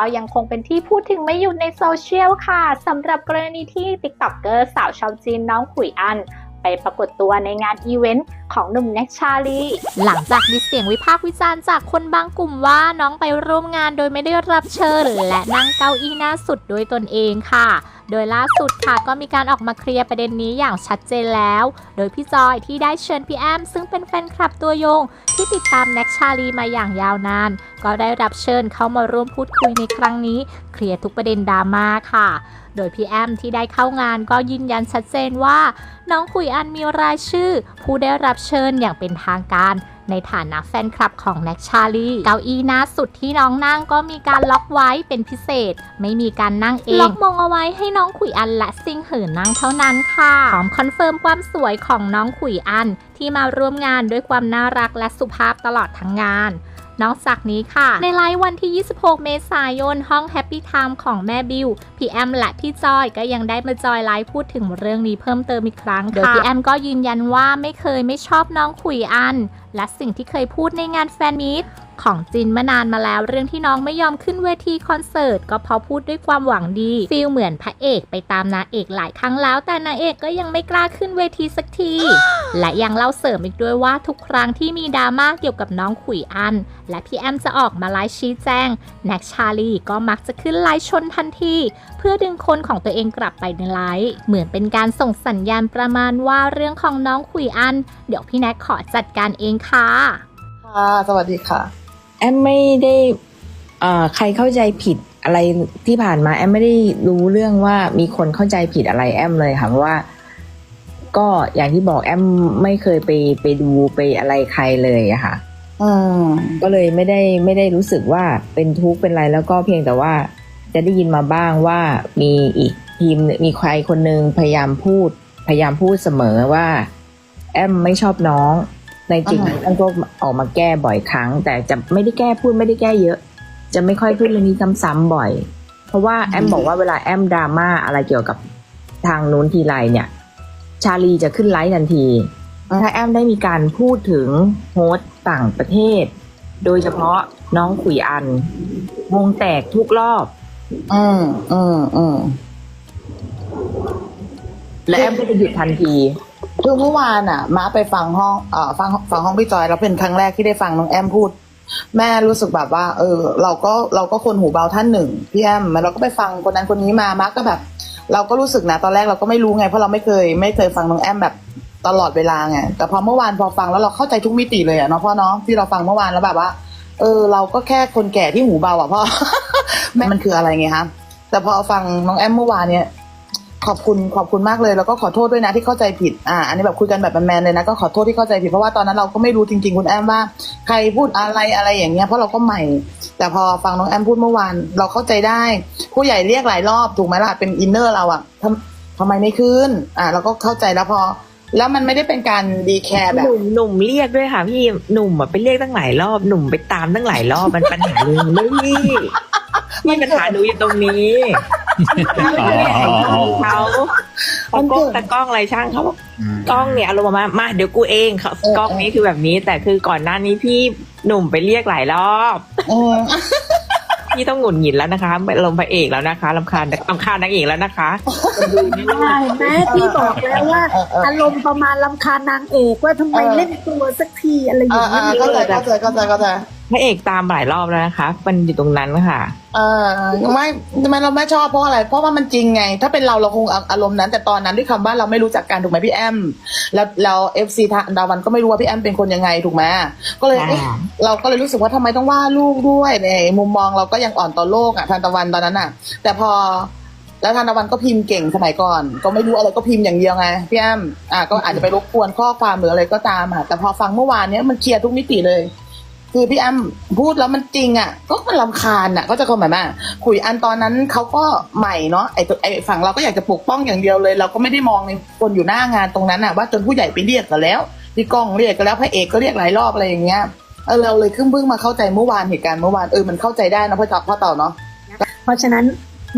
ก็ยังคงเป็นที่พูดถึงไม่หยุดในโซเชียลค่ะสำหรับกรณีที่ติ๊กต็อกเกอร์สาวชาวจีนน้องขุยอัน ไปปรากฏตัวในงานอีเวนต์ของหนุ่มแน็กชาลี หลังจากมีเสียงวิพากษ์วิจารณ์จากคนบางกลุ่มว่าน้องไปร่วมงานโดยไม่ได้รับเชิญ และนั่งเก้าอี้หน้าสุดโดยตนเองค่ะ โดยล่าสุดค่ะก็มีการออกมาเคลียร์ประเด็นนี้อย่างชัดเจนแล้ว โดยพี่จอยที่ได้เชิญพี่แอมซึ่งเป็นแฟนคลับตัวยง ที่ติดตามแน็กชาลีมาอย่างยาวนาน ก็ได้รับเชิญเข้ามาร่วมพูดคุยในครั้งนี้ เคลียร์ทุกประเด็นดราม่าค่ะโดยพี่แอมที่ได้เข้างานก็ยืนยันชัดเจนว่า น้องขุยอันมีรายชื่อ ผู้ได้รับเชิญอย่างเป็นทางการ ในฐานะแฟนคลับของแน็กชาลีเก้าอี้หน้าสุดที่น้องนั่งก็มีการล็อกไว้เป็นพิเศษ ไม่มีการนั่งเอง ล็อกมงเอาไว้ให้น้องขุยอันและซิงเหินนั่งเท่านั้นค่ะพร้อมคอนเฟิร์มความสวยของน้องขุยอันที่มาร่วมงานด้วยความน่ารักและสุภาพตลอดทั้งงาน นอกจากนี้ค่ะ ในไลฟ์วันที่ 26 เมษายน ห้องแฮปปี้ไทม์ของแม่บิว พี่แอมและพี่จอยก็ยังได้มาจอยไลฟ์พูดถึงเรื่องนี้เพิ่มเติมอีกครั้งโดยพี่แอมก็ยืนยันว่าไม่เคยไม่ชอบน้องขุยอัน และสิ่งที่เคยพูดในงานแฟนมีตของจินมานานมาแล้วเรื่องที่น้องไม่ยอมขึ้นเวทีคอนเสิร์ตก็เพราะพูดด้วยความหวังดีฟีลเหมือนพระเอกไปตามนางเอกหลายครั้งแล้ว แต่นางเอกก็ยังไม่กล้าขึ้นเวทีสักที และยังเล่าเสริมอีกด้วยว่าทุกครั้งที่มีดราม่าเกี่ยวกับน้องขุยอัน และพี่แอมจะออกมาไลฟ์ชี้แจงแน็กชาลีก็มักจะขึ้นไลฟ์ชนทันที เพื่อดึงคนของตัวเองกลับไปในไลฟ์เหมือนเป็นการส่งสัญญาณประมาณว่าเรื่องของน้องขุยอัน เดี๋ยวพี่แน็กขอจัดการเองค่ะค่ะสวัสดีค่ะ แอมไม่ได้อ่อใครเข้าใจผิดอะไรที่ผ่านมาแอมไม่ได้รู้เรื่องว่ามีคนเข้าใจผิดอะไรแอมเลยค่ะเพราะว่า ก็อย่างที่บอกแอมไม่เคยไปไปดูไปอะไรใครเลยอะค่ะอืมก็เลยไม่ได้ไม่ได้รู้สึกว่าเป็นทุกข์เป็นไรแล้วก็เพียงแต่ว่าจะได้ยินมาบ้างว่ามีอีกทีมมีใครคนหนึ่งพยายามพูด พยายามพูดเสมอว่า แอมไม่ชอบน้อง ในจริงอ่าฮะแอมก็ออกมาแก้บ่อยครั้ง แต่จะไม่ได้แก้พูดไม่ได้แก้เยอะ จะไม่ค่อยพูดเรื่องนี้ซ้ำๆบ่อย เพราะว่าแอมบอกว่าเวลาแอมดราม่าอะไรเกี่ยวกับทางนู้นทีไรเนี่ย ชาลีจะขึ้นไลฟ์ทันที ถ้าแอมได้มีการพูดถึงโฮสต์ต่างประเทศ โดยเฉพาะน้องขุยอัน วงแตกทุกรอบ อืมอืมอืมและแอมก็จะหยุดทันทีคือเมื่อวานอะม้าไปฟังห้องเอ่อฟังฟังห้องพี่จอยแล้วเป็นครั้งแรกที่ได้ฟังน้องแอมพูด แม่รู้สึกแบบว่า เออ เราก็เราก็คนหูเบาท่านหนึ่งพี่แอมเราก็ไปฟังคนนั้นคนนี้มาม้าก็แบบ เราก็รู้สึกนะ ตอนแรกเราก็ไม่รู้ไง เพราะเราไม่เคยไม่เคยฟังน้องแอมแบบตลอดเวลาไงแต่พอเมื่อวานพอฟังแล้วเราเข้าใจทุกมิติเลยอะเนาะพ่อเนาะที่เราฟังเมื่อวานแล้วแบบว่า เออ เราก็แค่คนแก่ที่หูเบาอะพ่อแม่มันคืออะไรไงคะแต่พอฟังน้องแอมเมื่อวานเนี่ย ขอบคุณขอบคุณมากเลยแล้วก็ขอโทษด้วยนะที่เข้าใจผิดอ่าอันนี้แบบคุยกันแบบแมนๆเลยนะก็ขอโทษที่เข้าใจผิดเพราะว่าตอนนั้นเราก็ไม่รู้จริงๆคุณแอมว่า ใครพูดอะไรอะไรอย่างเงี้ยเพราะเราก็ใหม่ แต่พอฟังน้องแอมพูดเมื่อวานเราเข้าใจได้ ผู้ใหญ่เรียกหลายรอบถูกไหมล่ะเป็นอินเนอร์เราอะทำทำไมไม่ขึ้นอ่าเราก็เข้าใจแล้วพอ แล้วมันไม่ได้เป็นการดีแคร์แบหบนุ่มหนุ่มเรียกด้วยค่ะพี่หนุ่มอะไปเรียกตั้งหลายรอบหนุ่มไปตามตั้งหลายรอบมันปัญหาหนึ่งไม่พี่พี่ปัญหาหนูอยู่ตรงนี้ เขาตะกล้องตะกล้องอะไรช่างเขาบอกกล้องเนี่ยอารมณ์ประมาณมาเดี๋ยวกูเองเขากล้องนี้คือแบบนี้ แต่คือก่อนหน้านี้พี่หนุ่มไปเรียกหลายรอบอืมพี่ต้องหงุดหงิดแล้วนะคะลงพระเอกแล้วนะคะลำคาญลำคาญนางเอกแล้วนะคะใช่แม่ที่บอกแล้วว่าเออเอออารมณ์ประมาณลำคาญนางเอกว่าทำไมเออเล่นตัวสักทีอะไรอย่างอ่าเงี้อ่ายเข้าใจเข้าใจเข้าใจเข้าใจ พระเอกตามหลายรอบแล้วนะคะ มันอยู่ตรงนั้นค่ะ เออไม่ทำไมเราไม่ชอบเพราะอะไร เพราะว่ามันจริงไง ถ้าเป็นเราเราคงอารมณ์นั้น แต่ตอนนั้นด้วยคำว่าเราไม่รู้จักกันถูกไหมพี่แอม แล้วแล้วเอฟซีดาวันก็ไม่รู้ว่าพี่แอมเป็นคนยังไงถูกไหมก็เลยเอ๊ะอ่าเราก็เลยรู้สึกว่าทำไมต้องว่าลูกด้วยในมุมมองเราก็ยังอ่อนต่อโลกอะทานตะวันตอนนั้นอะ แต่พอแล้วทานตะวันก็พิมพ์เก่งสมัยก่อน ก็ไม่รู้อะไรก็พิมพ์อย่างเดียวไงพี่แอมอะก็อาจจะไปรบกวนข้อความหรืออะไรก็ตามอะแต่พอฟังเมื่อวานเนี้ยมันเคลียร์ทุกมิติเลย คือพี่แอมพูดแล้วมันจริงอะ ก็มันลำคาญอะ ก็จะคนแบบว่าคุยอันตอนนั้นเขาก็ใหม่เนาะไอ้ตัวไอ้ฝั่งเราก็อยากจะปกป้องอย่างเดียวเลย เราก็ไม่ได้มองในคนอยู่หน้างานตรงนั้นอะว่าจนผู้ใหญ่ไปเรียกกันแล้วพี่ก้องเรียกกันแล้วพระเอกก็เรียกหลายรอบอะไรอย่างเงี้ยเออเราเลยเพิ่งเพิ่งมาเข้าใจเมื่อวานเหตุการณ์เมื่อวานเออมันเข้าใจได้นะพ่อจับพ่อเต่าเนาะเพราะฉะนั้น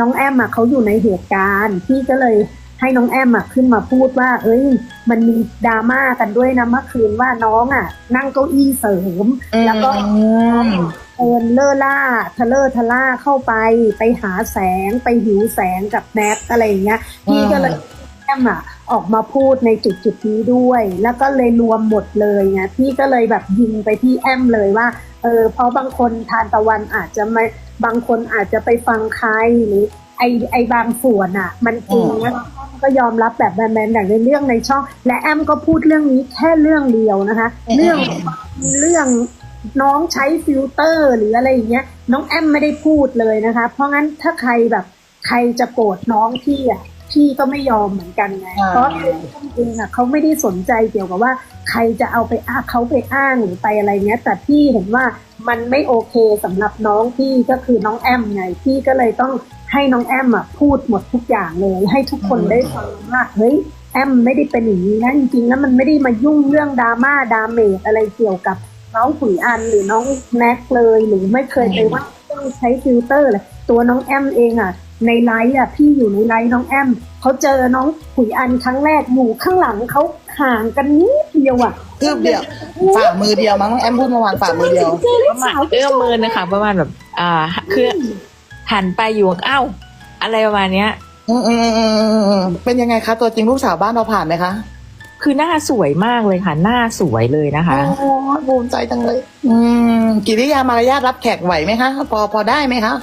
น้องแอมอะเขาอยู่ในเหตุการณ์พี่ก็เลย ให้น้องแอมอะขึ้นมาพูดว่า เอ้ย มันมีดราม่ากันด้วยนะเมื่อคืนว่าน้องอะนั่งเก้าอี้เสริม แล้วก็อืมไปเดินเล่อล่าทะเลอทะล่าเข้าไปไปหาแสงไปหิวแสงกับแน็กอะไรอย่างเงี้ยพี่ก็เลยแอมอะออกมาพูดในจุดจุดๆนี้ด้วย แล้วก็เลยรวมหมดเลยไงพี่ก็เลยแบบยิงไปที่แอมเลยว่าเออเพราะบางคนทานตะวันอาจจะไม่บางคนอาจจะไปฟังใครหรือไอไอบางส่วนอะ มันจริงนะ ก็ยอมรับแบบแมนๆอย่างในเรื่องในช่อง และแอมก็พูดเรื่องนี้แค่เรื่องเดียวนะคะ เรื่องเรื่องน้องใช้ฟิลเตอร์หรืออะไรอย่างเงี้ย น้องแอมไม่ได้พูดเลยนะคะ เพราะงั้นถ้าใครแบบใครจะโกรธน้องพี่อะพี่ก็ไม่ยอมเหมือนกันไงอ่าเพราะตัวเขาเองอะเขาไม่ได้สนใจเกี่ยวกับว่า ใครจะเอาไปอ้างเขาไปอ้างหรือไปอะไรเงี้ย แต่พี่เห็นว่ามันไม่โอเคสำหรับน้องพี่ก็คือน้องแอมไงพี่ก็เลยต้อง ให้น้องแอมอะพูดหมดทุกอย่างเลย ให้ทุกคนได้ฟังว่าเฮ้ยแอมไม่ได้เป็นอย่างนี้นะจริงๆแล้วมันไม่ได้มายุ่งเรื่องดราม่าดาเมจอะไรเกี่ยวกับน้องขุยอันหรือน้องแน็กเลยหรือไม่เคยไปว่าต้องใช้ฟิลเตอร์เลยตัวน้องแอมเองอะในไลฟ์อะพี่อยู่ในไลฟ์น้องแอมเขาเจอน้องขุยอันครั้งแรกอยู่ข้างหลังเขาห่างกันนิดเดียวอะคืบเดียวฝ่ามือเดียวมั้งน้องแอมพูดเมื่อวานฝ่ามือเดียวเจอลูปกระมาณสาวเอื้อมมือนะคะประมาณแบบอ่าคือ หันไปอยู่เอ้าอะไรประมาณเนี้ยอืมอืมอืมอืมอืมเป็นยังไงคะ ตัวจริงลูกสาวบ้านเราผ่านไหมคะ คือหน้าสวยมากเลยค่ะ หน้าสวยเลยนะคะโอ้ภูมิใจจังเลย อืมกิริยามารยาทรับแขกไหวไหมคะ พอพอได้ไหมคะ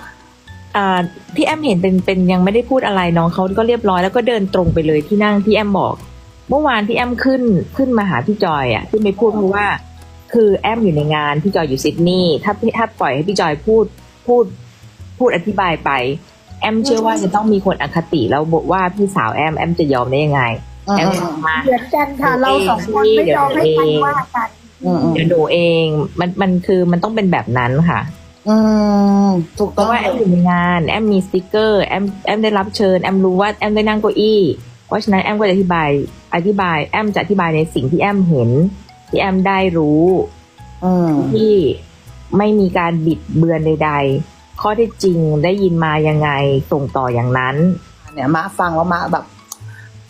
อ่าที่แอมเห็นเป็นเป็นยังไม่ได้พูดอะไรน้องเขาก็เรียบร้อยแล้วก็เดินตรงไปเลยที่นั่งที่แอมบอก เมื่อวานที่แอมขึ้นขึ้นมาหาพี่จอยอะที่ไม่พูดเพราะว่า คือแอมอยู่ในงานพี่จอยอยู่ซิดนีย์ถ้าถ้าปล่อยให้พี่จอยพูดพูด พูดอธิบายไป แอมเชื่อว่าจะต้องมีคนอคติแล้วบอกว่าพี่สาวแอมแอมจะยอมได้ยังไงอืมแอมอืมมาเหมือนกันค่ะเราสองคนไม่ยอมให้ใครว่ากันอืมอืมเดี๋ยวดูเองมันมันคือมันต้องเป็นแบบนั้นค่ะอืมถูกเพต้องราะว่าแอมอยู่ในงาน แอมมีสติกเกอร์แอมแอมได้รับเชิญแอมรู้ว่าแอมได้นั่งเก้าอี้เพราะฉะนั้นแอมก็จะอธิบาย อธิบาย แอมจะอธิบายในสิ่งที่แอมเห็น ที่แอมได้รู้อืมที่ไม่มีการบิดเบือนใด ๆ ข้อที่จริงได้ยินมายังไงส่งต่ออย่างนั้น เนี่ยมาฟังแล้วมาแบบ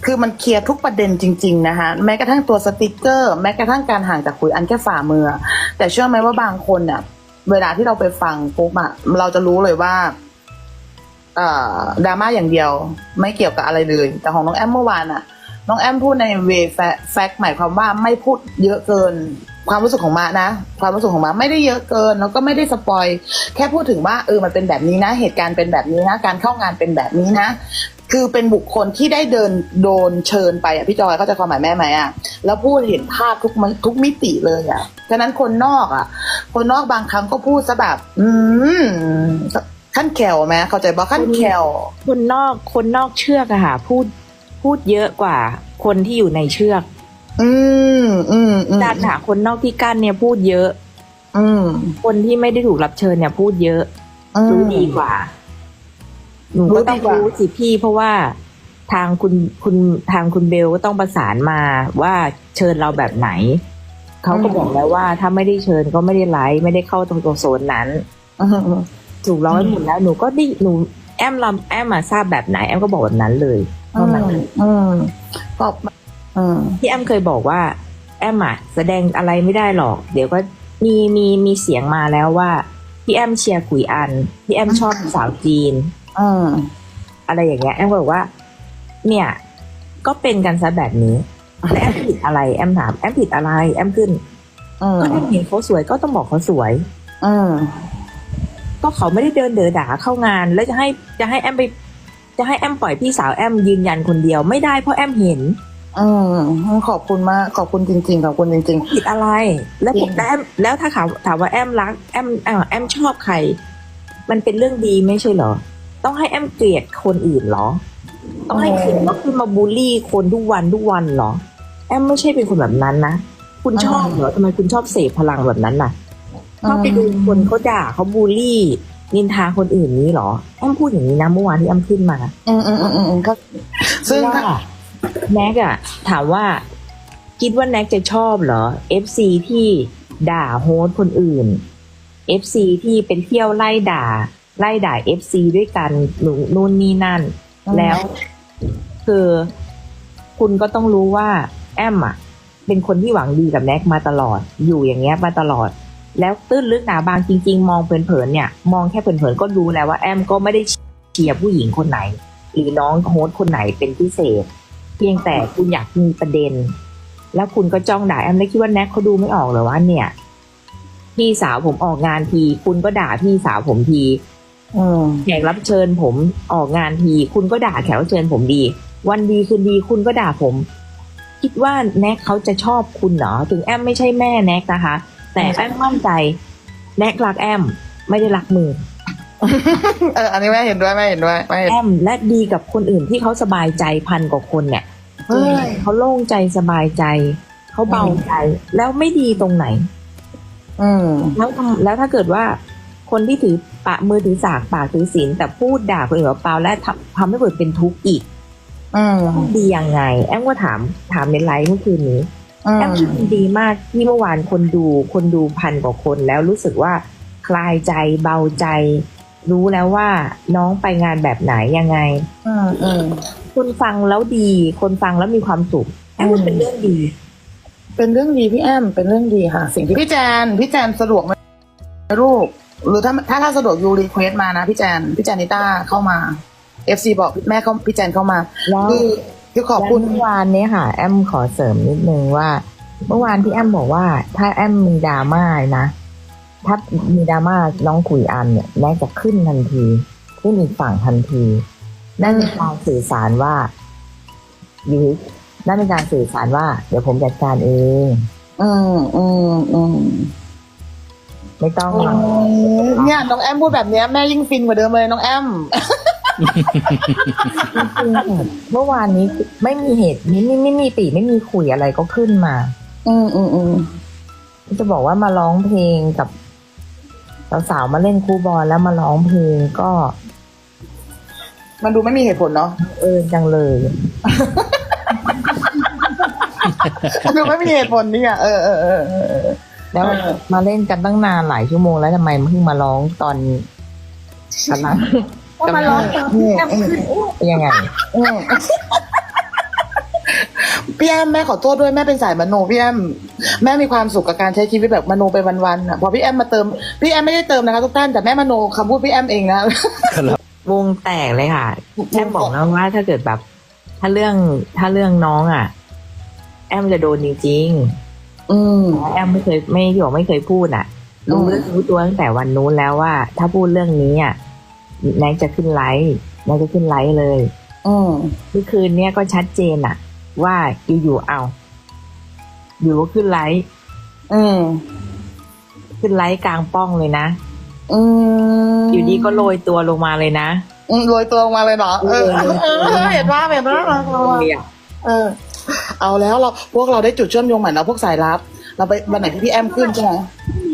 คือมันเคลียร์ทุกประเด็นจริง ๆ นะคะแม้กระทั่งตัวสติกเกอร์ แม้กระทั่งการห่างจากคุยอันแค่ฝ่ามือ แต่เชื่อไหมว่าบางคนเนี่ยเวลาที่เราไปฟังปุ๊บอะเราจะรู้เลยว่าเอ่อดราม่าอย่างเดียว ไม่เกี่ยวกับอะไรเลย แต่ของน้องแอมเมื่อวานอะ น้องแอมพูดในเวแฟกหมายความว่าไม่พูดเยอะเกิน ความรู้สึกของมานะ ความรู้สึกของมาไม่ได้เยอะเกิน แล้วก็ไม่ได้สปอย แค่พูดถึงว่าเออมันเป็นแบบนี้นะ เหตุการณ์เป็นแบบนี้นะ การเข้างานเป็นแบบนี้นะ คือเป็นบุคคลที่ได้เดินโดนเชิญไปอะพี่จอยเข้าใจความหมายแม่ไหมอะแล้วพูดเห็นภาพทุกมิทุกมิติเลยอะฉะนั้นคนนอกอะ คนนอกบางครั้งก็พูดซะแบบ อืมขั้นแขวไหมเข้าใจบอกขั้นแขวคนนอกคนนอกเชือกอะค่ะ พูด พูดเยอะกว่าคนที่อยู่ในเชือก อืมอืมอืมการหาคนนอกที่กั้นเนี่ยพูดเยอะ อืมคนที่ไม่ได้ถูกรับเชิญเนี่ย พูดเยอะอืมรู้ดีกว่าหนูรู้ก็ดีต้องกว่ารู้สิพี่เพราะว่าทางคุณคุณทางคุณเบลก็ต้องประสานมาว่าเชิญเราแบบไหน เขาก็บอกแล้วว่าถ้าไม่ได้เชิญก็ไม่ได้ไลฟ์ไม่ได้เข้าตรงตัวโซนนั้นอืมอืมถูกร้อยหมดแล้วหนูก็ได้หนูแอมลำแอมมาทราบแบบไหน แอมก็บอกแบบนั้นเลย เท่านั้นอืมตอบมาอืมที่แอมเคยบอกว่า แอมอะแสดงอะไรไม่ได้หรอก เดี๋ยวก็มีมีมีเสียงมาแล้วว่า พี่แอมเชียร์ขุยอัน พี่แอมชอบสาวจีนอืมอะไรอย่างเงี้ยแอมก็บอกว่า เนี่ย ก็เป็นกันซะแบบนี้แล้วแอมผิดอะไร แอมถามแอมผิดอะไร แอมขึ้นอืมก็แอมเห็นเขาสวยก็ต้องบอกเขาสวยอืมก็เขาไม่ได้เดินเดอด่าเข้างาน แล้วจะให้จะให้แอมไป จะให้แอมปล่อยพี่สาวแอมยืนยันคนเดียวไม่ได้เพราะแอมเห็น อืมขอบคุณมากขอบคุณจริงๆขอบคุณจริงผิดอะไร แล้วจริงแล้วแอมแล้วถ้าถามถามว่าแอมรักแอมแอมแอมชอบใคร มันเป็นเรื่องดีไม่ใช่เหรอ ต้องให้แอมเกลียดคนอื่นเหรอ ต้องให้คนมาขึ้นมาบูลลี่คนทุกวันทุกวันเหรอ แอมไม่ใช่เป็นคนแบบนั้นนะคุณชอบเหรอทำไมคุณชอบเสพพลังแบบนั้นน่ะๆชอบไปดูคนเขาด่าเขาบูลลี่ นินทาคนอื่นนี้เหรอแอมพูดอย่างนี้นะเมื่อวานที่แอมขึ้นมา อืมอืมอืมอืมก็ซึ่งว่าแน็กอะถามว่า คิดว่าแน็กจะชอบเหรอ FC ที่ด่าโฮสต์คนอื่น FC ที่เป็นเที่ยวไล่ด่า ไล่ด่า FC ด้วยกันหนูนู่นนี่นั่นอืมแล้ว คือคุณก็ต้องรู้ว่า แอมอะเป็นคนที่หวังดีกับแน็กมาตลอด อยู่อย่างเงี้ยมาตลอด แล้วตื้นลึกหนาบางจริง ๆ มองเผินๆเนี่ย มองแค่เผินๆก็รู้แล้วว่าแอมก็ไม่ได้เชียร์ผู้หญิงคนไหน หรือน้องโฮสต์คนไหนเป็นพิเศษ เพียงแต่คุณอยากมีประเด็น แล้วคุณก็จ้องด่าแอมแล้วคิดว่าแน็กเขาดูไม่ออกเหรอว่าเนี่ย พี่สาวผมออกงานที คุณก็ด่าพี่สาวผมทีอืมแขกรับเชิญผมออกงานที คุณก็ด่าแขกรับเชิญผมดี วันดีคืนดีคุณก็ด่าผม คิดว่าแน็กเขาจะชอบคุณเหรอถึงแอมไม่ใช่แม่แน็กนะคะ แต่แอมมั่นใจแน็กรักแอมไม่ได้รักมือเอออันนี้แม่เห็นด้วยแม่เห็นด้วยแม่เห็นแอมและดีกับคนอื่นที่เขาสบายใจพันกว่าคนเนี่ยเฮ้ยเขาโล่งใจสบายใจ เขาเบาใจ แล้วไม่ดีตรงไหน อืมแล้วทำแล้วถ้าเกิดว่า คนที่ถือปะมือถือสากปากถือศีลแต่พูดด่าคนอื่นเปล่าๆและทำทำให้เกิดเป็นทุกข์อีก อืมดียังไง แอมก็ถามถามในไลฟ์เมื่อคืนนี้อื แอมมคิดมันดีมากที่เมื่อวานคนดูคนดูพันกว่าคนแล้วรู้สึกว่าคลายใจเบาใจ รู้แล้วว่าน้องไปงานแบบไหนยังไงอืมอืมคนฟังแล้วดี คนฟังแล้วมีความสุขแอมว่าเป็นเรื่องดี เป็นเรื่องดีพี่แอมเป็นเรื่องดีค่ะ สิ่งที่พี่แจนพี่แจนสะดวกไหมลูกหรือถ้าถ้าถ้าสะดวกยูรีเควสมานะพี่แจนพี่แจนนิต้าเข้ามาเอฟซีบอกแม่เขาพี่แจนเข้ามาแล้วคือ คือขอบคุณแล้วเมื่อวานเนี้ค่ะ แอมขอเสริมนิดนึงว่า เมื่อวานที่แอมบอกว่า ถ้าแอมมีดราม่านะถ้ามีดราม่าน้องขุยอันเนี่ยแม่จะขึ้นทันทีขึ้นอีกฝั่งทันทีนั่นเป็นการสื่อสารว่ายูนั่นเป็นการสื่อสารว่า เดี๋ยวผมจัดการเอง อืมอืมอืมไม่ต้องมาเนี่ยน้องแอมพูดแบบเนี้ยแม่ยิ่งฟินกว่าเดิมเลยน้องแอมจริงๆ เมื่อวานนี้ไม่มีเหตุไม่ไม่ไม่มีปีไม่มีคุยอะไรก็ขึ้นมา อืมอืมอืมจะบอกว่ามาร้องเพลงกับสาวๆมาเล่นครูบอลแล้วมาร้องเพลงก็ มันดูไม่มีเหตุผลเนาะเออจังเลยมันดูไม่มีเหตุผลเนี่ยเออเออเออเออเออแล้วเออมาเล่นกันตั้งนานหลายชั่วโมงแล้วทำไมเพิ่งมาร้องตอนอะไร ก็มาร้องตอนที่แอมขึ้นยังไงอืมพี่แอมแม่ขอโทษด้วยแม่เป็นสายมโนพี่แอมแม่มีความสุขกับการใช้ชีวิตแบบมโนไปวันๆอะพอพี่แอมมาเติมพี่แอมไม่ได้เติมนะคะทุกท่านแต่แม่มโนคำพูดพี่แอมเองนะวงแตกเลยค่ะแอมบอกแล้วว่าถ้าเกิดแบบ ถ้าเรื่องถ้าเรื่องน้องอะ แอมจะโดนจริงอืมๆแอมไม่เคยไม่ที่บอกไม่เคยพูดอะรู้อืมเรื่องรู้ตัวตั้งแต่วันนู้นแล้วว่า ถ้าพูดเรื่องนี้อะ แน็กจะขึ้นไลฟ์แน็กจะขึ้นไลฟ์เลยอืมเมื่อคืนเนี้ยก็ชัดเจนอะว่าอยู่ๆเอา อยู่ก็ขึ้นไลฟ์อืมขึ้นไลฟ์กลางป้องเลยนะอืมอยู่ดีก็โรยตัวลงมาเลยนะอืมโรยตัวลงมาเลยเนาะเออเออเออเห็นว่าเห็นว่าเออ เอาแล้วเราพวกเราได้จุดเชื่อมโยงใหม่แล้วพวกสายลับ เราไปวันไหนที่พี่แอมขึ้นใช่ไหม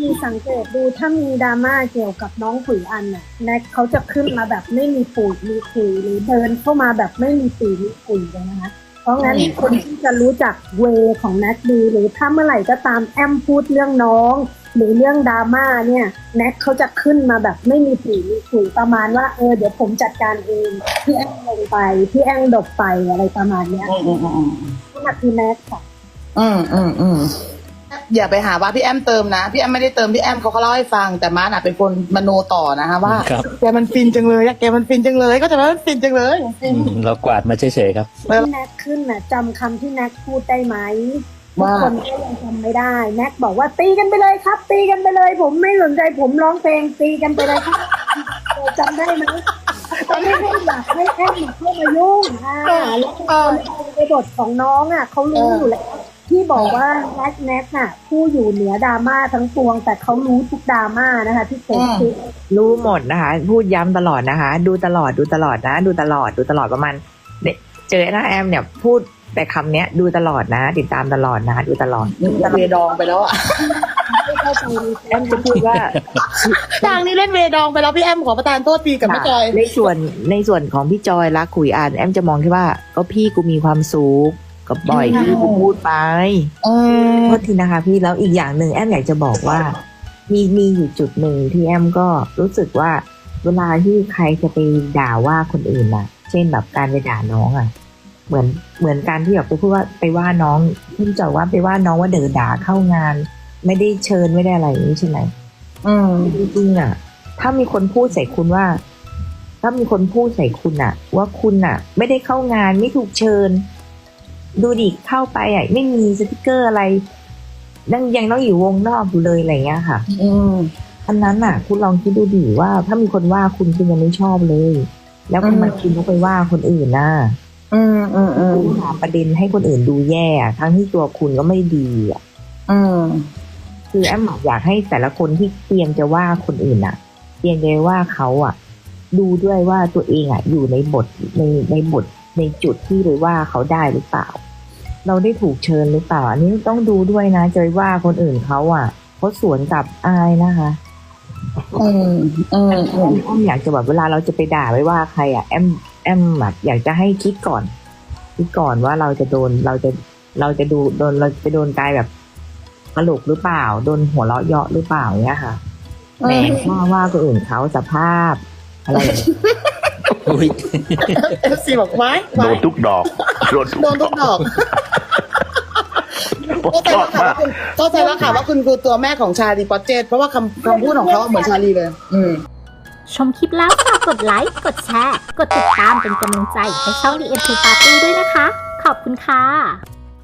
มีสังเกตดูถ้ามีดราม่าเกี่ยวกับน้องขุยอันน่ะแน็กเขาจะขึ้นมาแบบไม่มีปุ๋ยมีขุยหรือเดินเข้ามาแบบไม่มีปุ๋ยมีขุยเลยนะคะเพราะงั้นคนที่จะรู้จักเวของแน็กดีหรือถ้าเมื่อไหร่ก็ตามแอมพูดเรื่องน้อง หรือเรื่องดราม่าเนี่ยแน็กเขาจะขึ้นมาแบบไม่มีปุ๋ยมีขุยประมาณว่าเออเดี๋ยวผมจัดการเองพี่แอมลงไปพี่แอมดบไปอะไรประมาณเนี้ยอืมอืมอืมนั่นคือแน็กค่ะอืมอืมอืม อย่าไปหาว่าพี่แอมเติมนะ พี่แอมไม่ได้เติมพี่แอมเขาก็เล่าให้ฟังแต่มาร์น่ะเป็นคนมโนต่อนะคะว่าครับ แกมันฟินจังเลยอะแกมันฟินจังเลย ก็จะว่ามันฟินจังเลยฟินอืมเรากวาดมาเฉยๆครับ ที่แน็กขึ้นน่ะจำคำที่แน็กพูดได้ไหมทุกว่า คนก็ยังจำไม่ได้แน็กบอกว่าตีกันไปเลยครับ ตีกันไปเลย ผมไม่สนใจผมร้องเพลงตีกันไปเลยครับเออจำได้ไหมเขาไม่ให้อยากให้แอมเข้ามายุ่งอ่าแล้วก็ในบทของน้องอะเขารู้อยู่แล้ว ที่บอกว่าแน็กแน็กน่ะ ผู้อยู่เหนือดราม่าทั้งปวง แต่เขารู้ทุกดราม่านะคะที่เกิดขึ้นรู้หมดนะคะ พูดย้ำตลอดนะคะ ดูตลอดดูตลอดนะ ดูตลอดดูตลอดประมาณเนี่ยเจอหน้าแอมเนี่ยพูดแต่คำเนี้ย ดูตลอดนะ ติดตามตลอดนะ ดูตลอดเวดองไปแล้วอะไม่เข้าใจในแอมจะพูดว่าทางนี้เล่นเวดองไปแล้วพี่แอมขอประทานโทษทีกับพี่จอยในส่วนในส่วนของพี่จอยรักขุยอ่านแอมจะมองแค่ว่าก็พี่กูมีความสุข กับบ่อยอืมที่กูพูดไปอืมโทษทีนะคะ พี่แล้วอีกอย่างหนึ่งแอมอยากจะบอกว่า มีมีอยู่จุดหนึ่งที่แอมก็รู้สึกว่า เวลาที่ใครจะไปด่าว่าคนอื่นน่ะ เช่นแบบการไปด่าน้องอะ เหมือนเหมือนการที่แบบไปพูดว่าไปว่าน้องพี่จอยว่าไปว่าน้องว่าเดินด่าเข้างาน ไม่ได้เชิญไม่ได้อะไรอย่างนี้ใช่ไหมอืมจริงๆอะ ถ้ามีคนพูดใส่คุณว่า ถ้ามีคนพูดใส่คุณอะ ว่าคุณอะ ไม่ได้เข้างานไม่ถูกเชิญ ดูดิเข้าไปอะไม่มีสติกเกอร์อะไรยังยังต้องอยู่วงนอกอยู่เลยอะไรเงี้ยค่ะ อืมอันนั้นอะ คุณลองคิดดูดิว่า ถ้ามีคนว่าคุณคุณยังไม่ชอบเลย แล้วทำไมอืมคุณต้องไปว่าคนอื่นน่ะอืมอืมอืมคุณหาประเด็นให้คนอื่นดูแย่อะทั้งที่ตัวคุณก็ไม่ดีอะอืมคือแอมอยากให้แต่ละคนที่เตรียมจะว่าคนอื่นอะ เตรียมจะว่าเขาอะ ดูด้วยว่าตัวเองอะ อยู่ในบทในในบทในจุดที่ไปว่าเขาได้หรือเปล่า เราได้ถูกเชิญหรือเปล่าอันนี้ต้องดูด้วยนะจะไปว่าคนอื่นเขาอะเขาสวนกลับอายนะคะอืมอืมแอมแอมอยากจะแบบเวลาเราจะไปด่าไปว่าใครอะแอมแอมแบบอยากจะให้คิดก่อน คิดก่อนว่าเราจะโดนเราจะเราจะดูโดนเราจะโดนกายแบบตลกหรือเปล่า โดนหัวเราะเยาะหรือเปล่าเนี้ยค่ะแหมว่าว่าคนอื่นเขาสภาพอะไรอย่างเงี้ยอุ้ยเอฟซีบอกไว้โดนทุกดอกโดนทุกโดนทุกดอก ผมเข้าใจชอแล้บวค่ะมาว่าคุณเข้าใจแล้วค่ะว่าคุณคือตัวแม่ของชาลีปอตเจตเพราะว่าคำคำพูดของเขาเหมือนชาลีเลย อืม ชมคลิปแล้วฝากกดไลค์ กดแชร์ กดติดตามเป็นกำลังใจให้ช่อง The End to Party ด้วยนะคะ ขอบคุณค่ะ